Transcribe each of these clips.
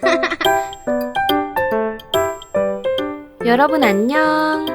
여러분 안녕.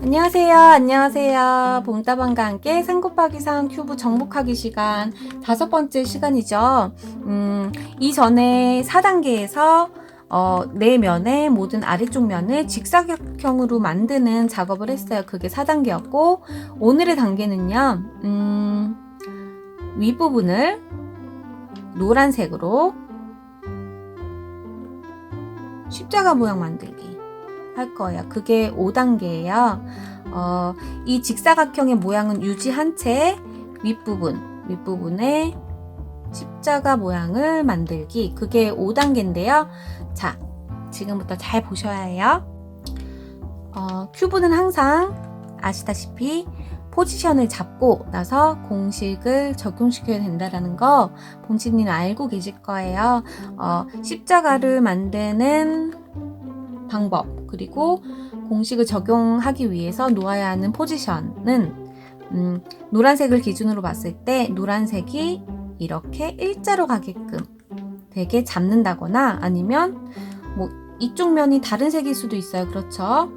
안녕하세요. 안녕하세요. 봄다방과 함께 상고박이상 큐브 정복하기 시간 다섯 번째 시간이죠. 음, 이전에 4단계에서 어, 내 면의 모든 아래쪽 면을 직사각형으로 만드는 작업을 했어요. 그게 4단계였고, 오늘의 단계는요, 음, 윗부분을 노란색으로 십자가 모양 만들기 할 거예요. 그게 5단계예요. 어, 이 직사각형의 모양은 유지한 채 윗부분, 윗부분에 십자가 모양을 만들기. 그게 5단계인데요. 자, 지금부터 잘 보셔야 해요. 어, 큐브는 항상 아시다시피 포지션을 잡고 나서 공식을 적용시켜야 된다라는 거 본식님은 알고 계실 거예요. 어, 십자가를 만드는 방법 그리고 공식을 적용하기 위해서 놓아야 하는 포지션은 음, 노란색을 기준으로 봤을 때 노란색이 이렇게 일자로 가게끔 되게 잡는다거나 아니면 뭐 이쪽 면이 다른 색일 수도 있어요. 그렇죠?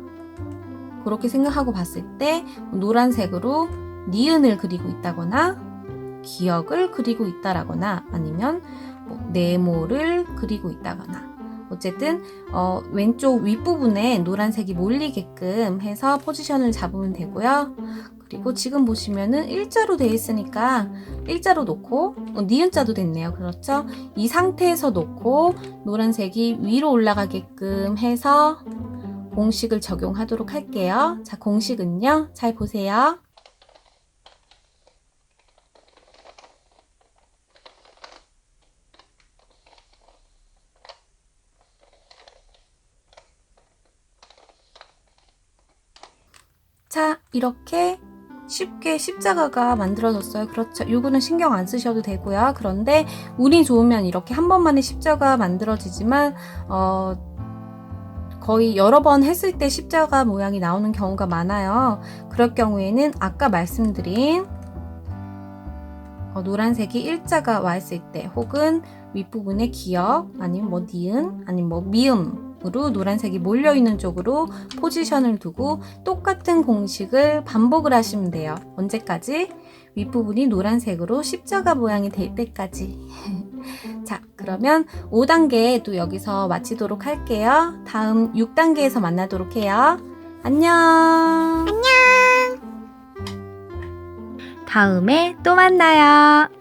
그렇게 생각하고 봤을 때 노란색으로 니은을 그리고 있다거나 기억을 그리고 있다라거나 아니면 뭐 네모를 그리고 있다거나 어쨌든 어, 왼쪽 윗부분에 노란색이 몰리게끔 해서 포지션을 잡으면 되고요. 그리고 지금 보시면은 일자로 되어 있으니까 일자로 놓고 어, 니은자도 됐네요. 그렇죠? 이 상태에서 놓고 노란색이 위로 올라가게끔 해서 공식을 적용하도록 할게요. 자, 공식은요. 잘 보세요. 자, 이렇게 쉽게 십자가가 만들어졌어요. 그렇죠. 요거는 신경 안 쓰셔도 되고요. 그런데 운이 좋으면 이렇게 한 번만에 십자가 만들어지지만 어 거의 여러 번 했을 때 십자가 모양이 나오는 경우가 많아요. 그럴 경우에는 아까 말씀드린 어, 노란색이 일자가 와 있을 때 혹은 윗부분에 기역 아니면 뭐 니은 아니면 뭐 미음 으로 노란색이 몰려 있는 쪽으로 포지션을 두고 똑같은 공식을 반복을 하시면 돼요. 언제까지? 윗부분이 노란색으로 십자가 모양이 될 때까지. 자, 그러면 5단계 또 여기서 마치도록 할게요. 다음 6단계에서 만나도록 해요. 안녕. 안녕. 다음에 또 만나요.